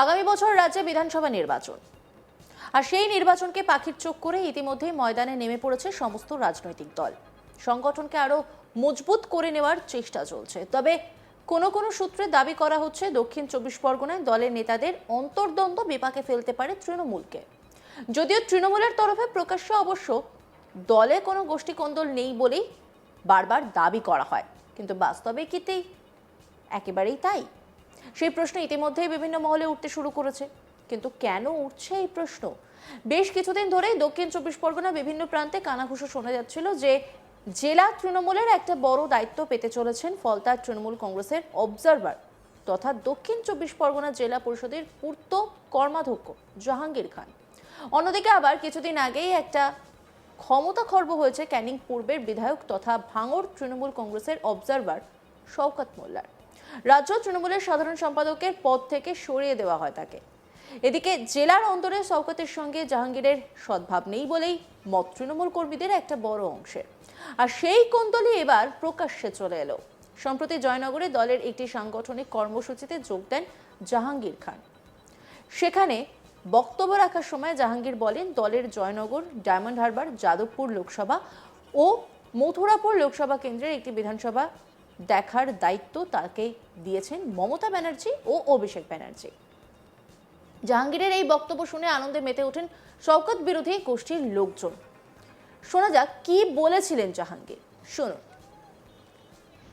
আগামী বছর রাজ্যে বিধানসভা নির্বাচন। আর সেই নির্বাচনকে পাখির চোখ করে ইতিমধ্যেই ময়দানে নেমে পড়েছে সমস্ত রাজনৈতিক দল। সংগঠনকে আরও মজবুত করে নেওয়ার চেষ্টা চলছে। তবে কোনো কোনো সূত্রে দাবি করা হচ্ছে, দক্ষিণ চব্বিশ পরগনায় দলের নেতাদের অন্তর্দ্বন্দ্ব বিপাকে ফেলতে পারে তৃণমূলকে। যদিও তৃণমূলের তরফে প্রকাশ্য অবশ্য দলে কোনো গোষ্ঠী কোন্দল নেই বলেই বারবার দাবি করা হয়। কিন্তু বাস্তবে কিতেই একেবারেই তাই। সেই প্রশ্ন ইতিমধ্যেই বিভিন্ন মহলে উঠতে শুরু করেছে। কিন্তু কেন উঠছে এই প্রশ্ন? বেশ কিছুদিন ধরেই দক্ষিণ চব্বিশ পরগনা বিভিন্ন প্রান্তে কানাঘুষো শোনা যাচ্ছিল যে জেলা তৃণমূলের একটা বড় দায়িত্ব পেতে চলেছেন ফলতার তৃণমূল কংগ্রেসের অবজারভার তথা দক্ষিণ চব্বিশ পরগনা জেলা পরিষদের পূর্ত কর্মাধ্যক্ষ জাহাঙ্গীর খান। অন্যদিকে আবার কিছুদিন আগেই একটা ক্ষমতা খর্ব হয়েছে ক্যানিং পূর্বের বিধায়ক তথা ভাঙড় তৃণমূল কংগ্রেসের অবজারভার শওকত মোল্লার। রাজ্য তৃণমূলের সাধারণ সম্পাদকের পদ থেকে সরিয়ে দেওয়া হয় তাকে। এদিকে জেলার অন্তরে শওকতের সঙ্গে জাহাঙ্গীরের সদ্ভাব নেই বলেই মত তৃণমূল কর্মীদের একটা বড় অংশের আর সেই কোন্দলই এবার প্রকাশ্যে চলে এলো। সম্প্রতি জয়নগরে দলের একটি সাংগঠনিক কর্মসূচিতে যোগ দেন জাহাঙ্গীর খান। সেখানে বক্তব্য রাখার সময় জাহাঙ্গীর বলেন, দলের জয়নগর, ডায়মন্ড হারবার, যাদবপুর লোকসভা ও মথুরাপুর লোকসভা কেন্দ্রের একটি বিধানসভা দেখার দায়িত্ব তাকে দিয়েছেন মমতা ব্যানার্জি ও অভিষেক ব্যানার্জি। জাহাঙ্গীরের এই বক্তব্য শুনে আনন্দে মেতে ওঠেন শওকত বিরোধী গোষ্ঠীর লোকজন। শোনা যাক, কি বলেছিলেন জাহাঙ্গীর? শুনুন।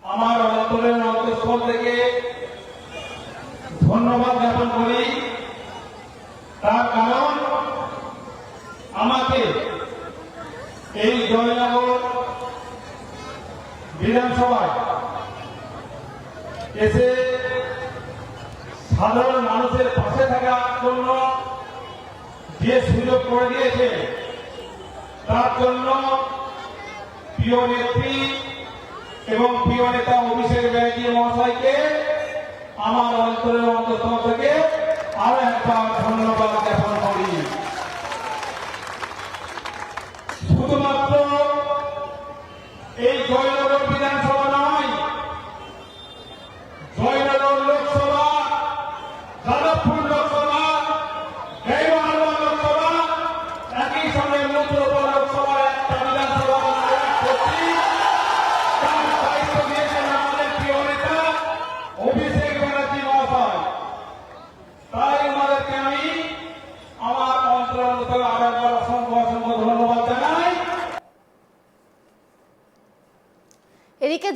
আমার অন্তরের অন্তঃস্থল থেকে ধন্যবাদ জ্ঞাপন করি তার কারণ আমাকে এই জয়নগর বিধানসভায় এসে সাধারণ মানুষের পাশে থাকার জন্য যে দিয়েছে তার জন্য প্রিয় নেত্রী এবং প্রিয় নেতা অভিষেক ব্যানার্জি মহাশয়কে আমার অন্তরের অন্তঃস্থল থেকে আরও একবার ধন্যবাদ জ্ঞাপন করি। শুধুমাত্র এই জয়নগর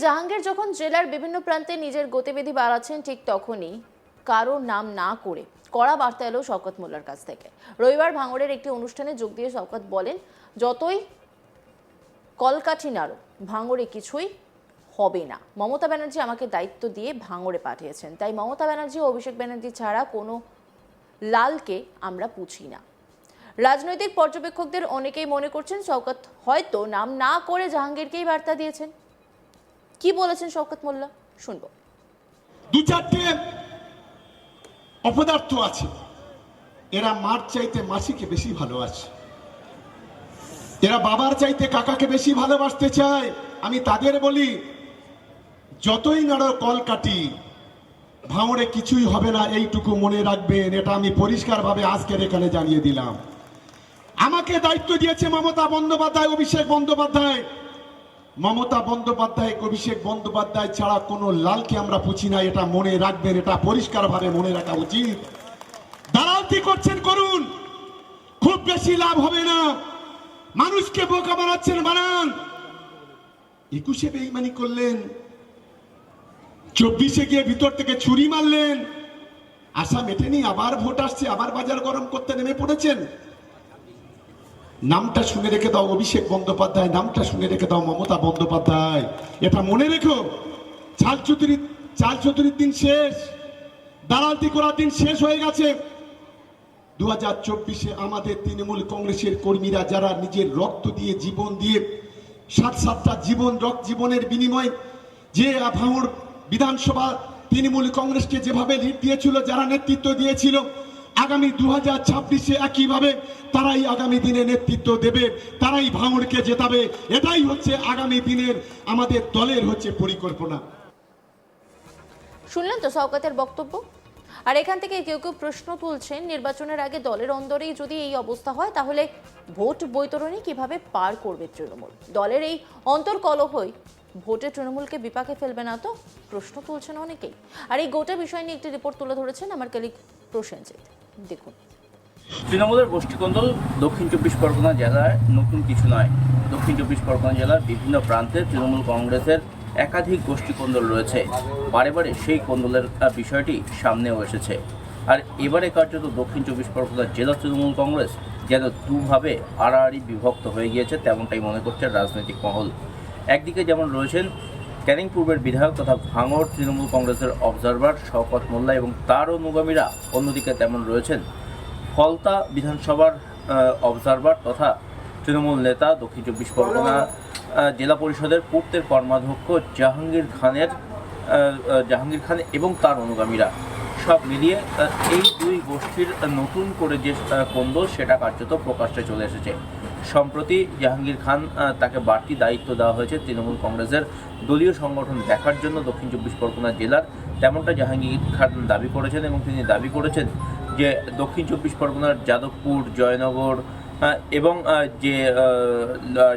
জাহাঙ্গীর যখন জেলার বিভিন্ন প্রান্তে নিজের গতিবিধি বাড়াচ্ছেন, ঠিক তখনই কারও নাম না করে কড়া বার্তা এলো শওকত মোল্লার কাছ থেকে। রবিবার ভাঙড়ের একটি অনুষ্ঠানে যোগ দিয়ে শওকত বলেন, যতই কলকাঠি নাড়ো, ভাঙড়ে কিছুই হবে না। মমতা ব্যানার্জি আমাকে দায়িত্ব দিয়ে ভাঙড়ে পাঠিয়েছেন। তাই মমতা ব্যানার্জি ও অভিষেক ব্যানার্জি ছাড়া কোনো লালকে আমরা পুছি না। রাজনৈতিক পর্যবেক্ষকদের অনেকেই মনে করছেন, শওকত হয়তো নাম না করে জাহাঙ্গীরকেই বার্তা দিয়েছেন। কি বলেছেন শওকত মোল্লা? শুনব। দু চারটে অপদার্থ আছে। এরা মার চাইতে মাসিকে বেশি ভালোবাসে। এরা বাবার চাইতে কাকাকে বেশি ভালোবাসতে চায়। আমি তাদের বলি, যতই নাড়ো কল কাটি, ভাঙড়ে কিছুই হবে না, এইটুকু মনে রাখবেন। এটা আমি পরিষ্কারভাবে আজকের এখানে জানিয়ে দিলাম। আমাকে দায়িত্ব দিয়েছে মমতা বন্দ্যোপাধ্যায়, অভিষেক বন্দ্যোপাধ্যায়। মমতা বন্দ্যোপাধ্যায়, অভিষেক বন্দ্যোপাধ্যায় ছাড়া কোনো লালকে আমরা পুছি না, এটা মনে রাখবেন, এটা পরিষ্কারভাবে মনে রাখা উচিত। দালালতি করছেন করুন, খুব বেশি লাভ হবে না। মানুষকে বোকা বানাচ্ছেন বানান। একুশে বেইমানি করলেন, চব্বিশে গিয়ে ভিতর থেকে ছুরি মারলেন। আশা মেটেনি আবার ভোট আসছে, আবার বাজার গরম করতে নেমে পড়েছেন। নামটা শুনে রেখে দাও অভিষেক বন্দ্যোপাধ্যায়, নামটা শুনে রেখে দাও মমতা বন্দ্যোপাধ্যায়। এটা মনে রেখো, চাল চতুরি চাল চতুরির দিন শেষ দালালতি করার দিন শেষ হয়ে গেছে। দু হাজার চব্বিশে আমাদের তৃণমূল কংগ্রেসের কর্মীরা যারা নিজের রক্ত দিয়ে জীবন দিয়ে সাত সাতটা জীবন রক্ত জীবনের বিনিময়ে যে ভাঙড় বিধানসভা তৃণমূল কংগ্রেসকে যেভাবে লিড দিয়েছিল, যারা নেতৃত্ব দিয়েছিল আগামী দু হাজার ছাব্বিশে একইভাবে তারাই আগামী দিনে নেতৃত্ব দেবে, তারাই ভাঙড়কে জেতাবে। এটাই হচ্ছে আগামী দিনের আমাদের দলের হচ্ছে পরিকল্পনা। শুনলেন তো শওকতের বক্তব্য? আর এখান থেকে কেউ কেউ প্রশ্ন তুলছেন, নির্বাচনের আগে দলের অন্দরেই যদি এই অবস্থা হয়, তাহলে ভোট বৈতরণী কীভাবে পার করবে তৃণমূল? দলের এই অন্তর্কলহই ভোটে তৃণমূলকে বিপাকে ফেলবে না তো? প্রশ্ন তুলছেন অনেকেই। আর এই গোটা বিষয় নিয়ে একটি রিপোর্ট তুলে ধরেছেন আমার কলিগ প্রসেনজিৎ। দেখুন। তৃণমূলের গোষ্ঠীকন্দল দক্ষিণ চব্বিশ পরগনা জেলায় নতুন কিছু নয়। দক্ষিণ চব্বিশ পরগনা জেলার বিভিন্ন প্রান্তে তৃণমূল কংগ্রেসের একাধিক গোষ্ঠীকন্দল রয়েছে। বারে বারে সেই কন্দলের বিষয়টি সামনেও এসেছে। আর এবারে কার্যত দক্ষিণ চব্বিশ পরগনা জেলা তৃণমূল কংগ্রেস যেন দুভাবে আড়াআড়ি বিভক্ত হয়ে গিয়েছে, তেমনটাই মনে করছে রাজনৈতিক মহল। একদিকে যেমন রয়েছেন ক্যানিং পূর্বের বিধায়ক তথা ভাঙড় তৃণমূল কংগ্রেসের অবজারভার শওকত মোল্লা এবং তার অনুগামীরা অন্যদিকে তেমন রয়েছেন। ফলতা বিধানসভার অবজারভার তথা তৃণমূল নেতা দক্ষিণ চব্বিশ পরগনা জেলা পরিষদের পূর্তের কর্মাধ্যক্ষ জাহাঙ্গীর খানের জাহাঙ্গীর খান এবং তার অনুগামীরা। সব মিলিয়ে এই দুই গোষ্ঠীর নতুন করে যে আহ, কোন্দল সেটা কার্যত প্রকাশ্যে চলে এসেছে। সম্প্রতি জাহাঙ্গীর খান তাকে বাড়তি দায়িত্ব দেওয়া হয়েছে তৃণমূল কংগ্রেসের দলীয় সংগঠন দেখার জন্য দক্ষিণ চব্বিশ পরগনা জেলার। তেমনটা জাহাঙ্গীর খান দাবি করেছেন এবং তিনি দাবি করেছেন যে দক্ষিণ চব্বিশ পরগনার যাদবপুর, জয়নগর এবং যে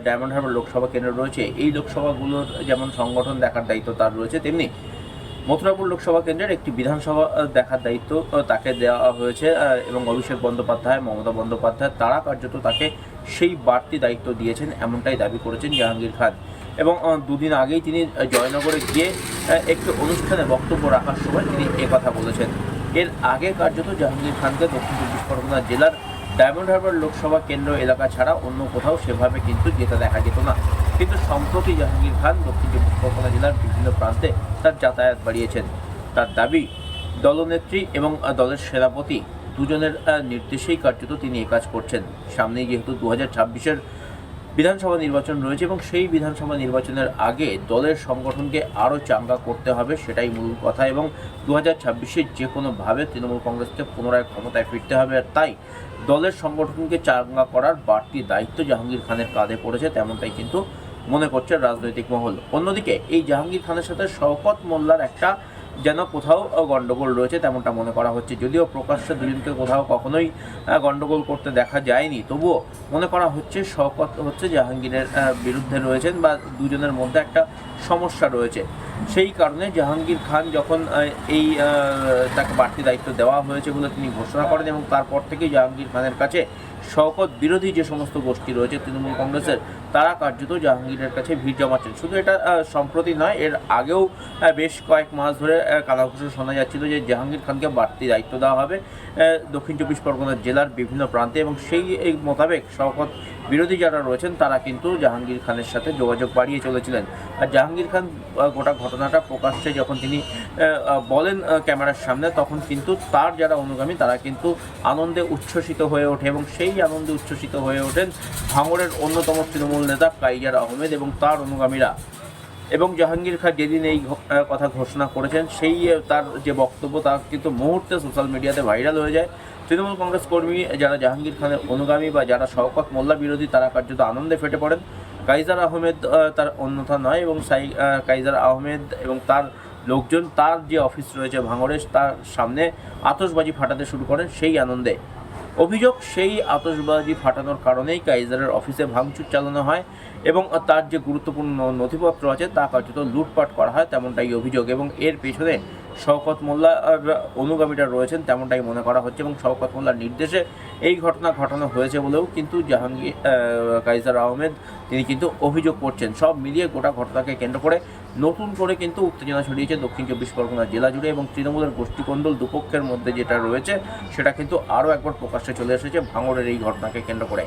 ডায়মন্ড হারবার লোকসভা কেন্দ্র রয়েছে, এই লোকসভাগুলোর যেমন সংগঠন দেখার দায়িত্ব তার রয়েছে, তেমনি মথুরাপুর লোকসভা কেন্দ্রের একটি বিধানসভা দেখার দায়িত্ব তাকে দেওয়া হয়েছে এবং অভিষেক বন্দ্যোপাধ্যায়, মমতা বন্দ্যোপাধ্যায়, তারা কার্যত তাকে সেই বাড়তি দায়িত্ব দিয়েছেন, এমনটাই দাবি করেছেন জাহাঙ্গীর খান। এবং দুদিন আগেই তিনি জয়নগরে গিয়ে একটি অনুষ্ঠানে বক্তব্য রাখার সময় তিনি কথা বলেছেন। এর আগে কার্যত জাহাঙ্গীর খানকে দক্ষিণ চব্বিশ পরগনা জেলার ডায়মন্ড হারবার লোকসভা কেন্দ্র এলাকা ছাড়া অন্য কোথাও সেভাবে কিন্তু যেতে দেখা যেত না। কিন্তু সম্প্রতি জাহাঙ্গীর খান দক্ষিণ চব্বিশ পরগনা জেলার বিভিন্ন প্রান্তে তার যাতায়াত বাড়িয়েছেন। তার দাবি, দলনেত্রী এবং দলের সেনাপতি দুজনের নির্দেশেই কার্যত তিনি এ কাজ করছেন। সামনেই যেহেতু দু হাজার ছাব্বিশের বিধানসভা নির্বাচন রয়েছে এবং সেই বিধানসভা নির্বাচনের আগে দলের সংগঠনকে আরও চাঙ্গা করতে হবে, সেটাই মূল কথা এবং দু হাজার ছাব্বিশে যে কোনোভাবে তৃণমূল কংগ্রেসকে পুনরায় ক্ষমতায় ফিরতে হবে আর তাই দলের সংগঠনকে চাঙ্গা করার বাড়তি দায়িত্ব জাহাঙ্গীর খানের কাঁধে পড়েছে, তেমনটাই কিন্তু মনে করছে রাজনৈতিক মহল। অন্যদিকে এই জাহাঙ্গীর খানের সাথে শওকত মোল্লার একটা যেন কোথাও আহ, গন্ডগোল রয়েছে তেমনটা মনে করা হচ্ছে। যদিও প্রকাশ্যে দুজনকে কোথাও কখনোই আহ, গন্ডগোল করতে দেখা যায়নি তবুও মনে করা হচ্ছে শওকত হচ্ছে জাহাঙ্গীরের বিরুদ্ধে রয়েছেন বা দুজনের মধ্যে একটা সমস্যা রয়েছে। সেই কারণে জাহাঙ্গীর খান যখন এই তাকে বাড়তি দায়িত্ব দেওয়া হয়েছে বলে তিনি ঘোষণা করেন এবং তারপর থেকেই জাহাঙ্গীর খানের কাছে শওকত বিরোধী যে সমস্ত গোষ্ঠী রয়েছে তৃণমূল কংগ্রেসের তারা কার্যত জাহাঙ্গীরের কাছে ভিড় জমাচ্ছেন। শুধু এটা সম্প্রতি নয়, এর আগেও বেশ কয়েক মাস ধরে কানাঘুষো শোনা যাচ্ছিল যে জাহাঙ্গীর খানকে বাড়তি দায়িত্ব দেওয়া হবে দক্ষিণ চব্বিশ পরগনা জেলার বিভিন্ন প্রান্তে এবং সেই মোতাবেক শওকত বিরোধী যারা রয়েছেন, তারা কিন্তু জাহাঙ্গীর খানের সাথে যোগাযোগ বাড়িয়ে চলেছিলেন। আর জাহাঙ্গীর খান গোটা ঘটনাটা প্রকাশ্যে যখন তিনি বলেন ক্যামেরার সামনে, তখন কিন্তু তার যারা অনুগামী, তারা কিন্তু আনন্দে উচ্ছ্বসিত হয়ে ওঠে এবং সেই আনন্দে উচ্ছ্বসিত হয়ে ওঠেন ভাঙড়ের অন্যতম তৃণমূল নেতা কাইজার আহমেদ এবং তার অনুগামীরা। এবং জাহাঙ্গীর খান যেদিন এই কথা ঘোষণা করেছেন, সেই তার যে বক্তব্য, তা কিন্তু মুহূর্তে সোশ্যাল মিডিয়াতে ভাইরাল হয়ে যায়। তৃণমূল কংগ্রেস কর্মী যারা জাহাঙ্গীর খানের অনুগামী বা যারা শওকত মোল্লা বিরোধী, তারা কার্যত আনন্দে ফেটে পড়েন। কাইজার আহমেদ তার অন্যথা নয় এবং সাই কাইজার আহমেদ এবং তার লোকজন, তার যে অফিস রয়েছে ভাঙড়ে তার সামনে আতশবাজি ফাটাতে শুরু করেন সেই আনন্দে। অভিযোগ, সেই আতশবাজি ফাটানোর কারণেই কাইজারের অফিসে ভাঙচুর চালানো হয়। এবং তার যে গুরুত্বপূর্ণ নথিপত্র আছে তা কার্যত লুটপাট করা হয় তেমনটাই অভিযোগ এবং এর পেছনে শওকত মোল্লার অনুগামীরা রয়েছেন তেমনটাই মনে করা হচ্ছে এবং শওকত মোল্লার নির্দেশে এই ঘটনা ঘটানো হয়েছে বলেও কিন্তু জাহাঙ্গীর কাইজার আহমেদ তিনি কিন্তু অভিযোগ করছেন। সব মিলিয়ে গোটা ঘটনাকে কেন্দ্র করে নতুন করে কিন্তু উত্তেজনা ছড়িয়েছে দক্ষিণ চব্বিশ পরগনা জেলা জুড়ে এবং তৃণমূলের গোষ্ঠীকন্দল দুপক্ষের মধ্যে যেটা রয়েছে সেটা কিন্তু আরও একবার প্রকাশ্যে চলে এসেছে ভাঙড়ের এই ঘটনাকে কেন্দ্র করে।